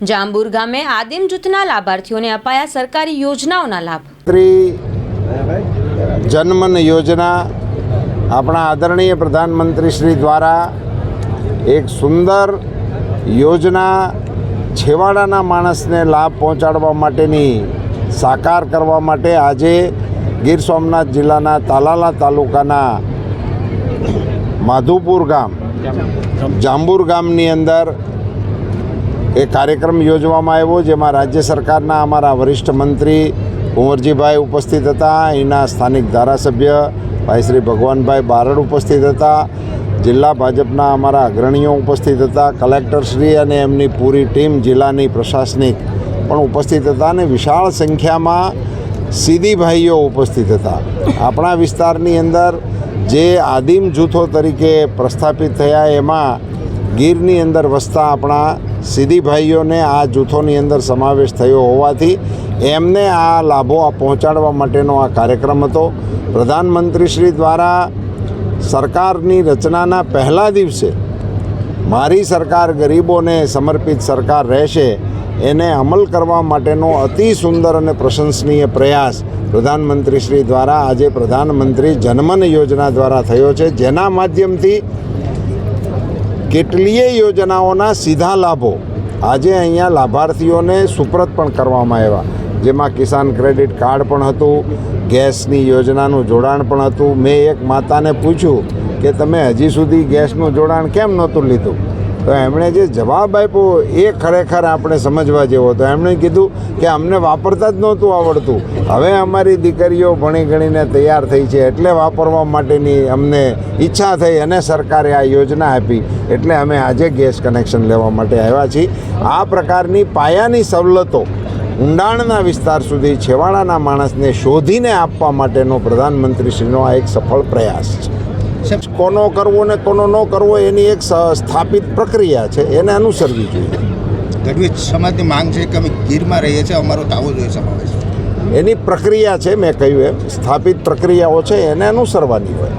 જાંબુર ગામે આદિમ જૂથના લાભાર્થીઓને અપાયા સરકારી યોજનાઓના લાભ. જનમન યોજના આપણા આદરણીય પ્રધાનમંત્રી શ્રી દ્વારા એક સુંદર યોજના છેવાડાના માણસને લાભ પહોંચાડવા માટેની સાકાર કરવા માટે આજે ગીર સોમનાથ જિલ્લાના તાલાલા તાલુકાના માધુપુર ગામ, જાંબુર ગામની અંદર એ કાર્યક્રમ યોજવામાં આવ્યો, જેમાં રાજ્ય સરકારના અમારા વરિષ્ઠ મંત્રી કુંવરજીભાઈ ઉપસ્થિત હતા, અહીંના સ્થાનિક ધારાસભ્ય ભાઈ શ્રી ભગવાનભાઈ બારડ ઉપસ્થિત હતા, જિલ્લા ભાજપના અમારા અગ્રણીઓ ઉપસ્થિત હતા, કલેક્ટરશ્રી અને એમની પૂરી ટીમ જિલ્લાની પ્રશાસનિક પણ ઉપસ્થિત હતા અને વિશાળ સંખ્યામાં સીધી ભાઈઓ ઉપસ્થિત હતા. આપણા વિસ્તારની અંદર જે આદિમ જૂથો તરીકે પ્રસ્થાપિત થયા, એમાં ગીરની અંદર વસતા આપણા સીધી ભાઈઓને આ જૂથોની અંદર સમાવેશ થયો હોવાથી એમને આ લાભો પહોંચાડવા માટેનો આ કાર્યક્રમ હતો. પ્રધાનમંત્રીશ્રી દ્વારા સરકારની રચનાના પહેલા દિવસે મારી સરકાર ગરીબોને સમર્પિત સરકાર રહેશે એને અમલ કરવા માટેનો અતિ સુંદર અને પ્રશંસનીય પ્રયાસ પ્રધાનમંત્રી શ્રી દ્વારા આજે પ્રધાનમંત્રી જનમન યોજના દ્વારા થયો છે. જેના માધ્યમથી કેટલીય યોજનાઓના સીધા લાભો આજે અહીંયા લાભાર્થીઓને સુપ્રત પણ કરવામાં આવ્યા. જેમાં કિસાન ક્રેડિટ કાર્ડ પણ હતું, ગેસની યોજનાનું જોડાણ પણ હતું. મેં એક માતાને પૂછ્યું કે, તમે હજી સુધી ગેસનું જોડાણ કેમ નહોતું લીધું? તો એમણે જે જવાબ આપ્યો એ ખરેખર આપણે સમજવા જેવો હતો. એમણે કીધું કે અમને વાપરતા જ નહોતું આવડતું. હવે અમારી દીકરીઓ ભણી ગણીને તૈયાર થઈ છે એટલે વાપરવા માટેની અમને ઈચ્છા થઈ અને સરકારે આ યોજના આપી. એટલે અમે આજે ગેસ કનેક્શન લેવા માટે આવ્યા છીએ. આ પ્રકારની પાયાની સવલતો ઊંડાણના વિસ્તાર સુધી છેવાડાના માણસને શોધીને આપવા માટેનો પ્રધાનમંત્રીશ્રીનો આ એક સફળ પ્રયાસ છે. કોનો કરવો ને કોનો ન કરવો એની એક સ્થાપિત પ્રક્રિયા છે એને અનુસરવી જોઈએ. ગઢવી સમાજની માંગ છે કે અમે ગીરમાં રહીએ છીએ અમારો તાવો જોઈએ સમાવેશ. એની પ્રક્રિયા છે મેં કહ્યું એમ સ્થાપિત પ્રક્રિયાઓ છે એને અનુસરવાની હોય.